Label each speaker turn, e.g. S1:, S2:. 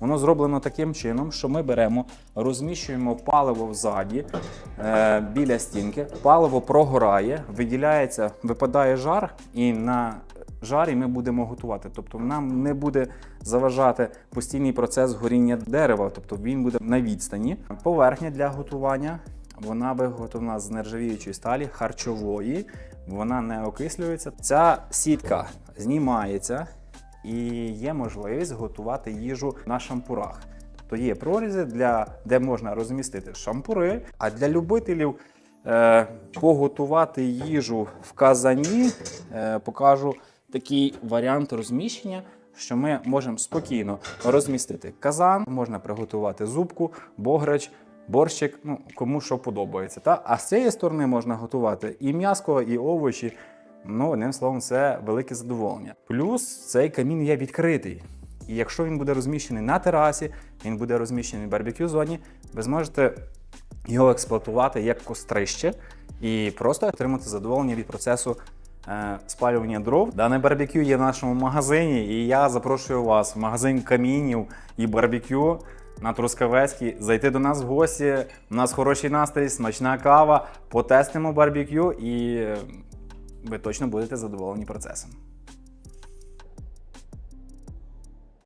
S1: Воно зроблено таким чином, що ми беремо, розміщуємо паливо взаді е, біля стінки. Паливо прогорає, виділяється, випадає жар, і на жарі ми будемо готувати. Тобто нам не буде заважати постійний процес горіння дерева, тобто він буде на відстані. Поверхня для готування вона виготовлена з нержавіючої сталі харчової, вона не окислюється. Ця сітка знімається і є можливість готувати їжу на шампурах. Тобто є прорізи, для, де можна розмістити шампури, а для любителів е, поготувати їжу в казані е, покажу такий варіант розміщення. Що ми можемо спокійно розмістити казан, можна приготувати зубку, бограч, борщик, ну кому що подобається. Та? А з цієї сторони можна готувати і м'яско, і овочі. Ну, одним словом, це велике задоволення. Плюс цей камін є відкритий. І якщо він буде розміщений на терасі, він буде розміщений в барбекю зоні, ви зможете його експлуатувати як кострище і просто отримати задоволення від процесу е, спалювання дров. Дане барбекю є в нашому магазині, і я запрошую вас в магазин камінів і барбекю на Трускавецькій. Зайти до нас в гості. У нас хороший настрій, смачна кава, потестимо барбекю і ви точно будете задоволені процесом.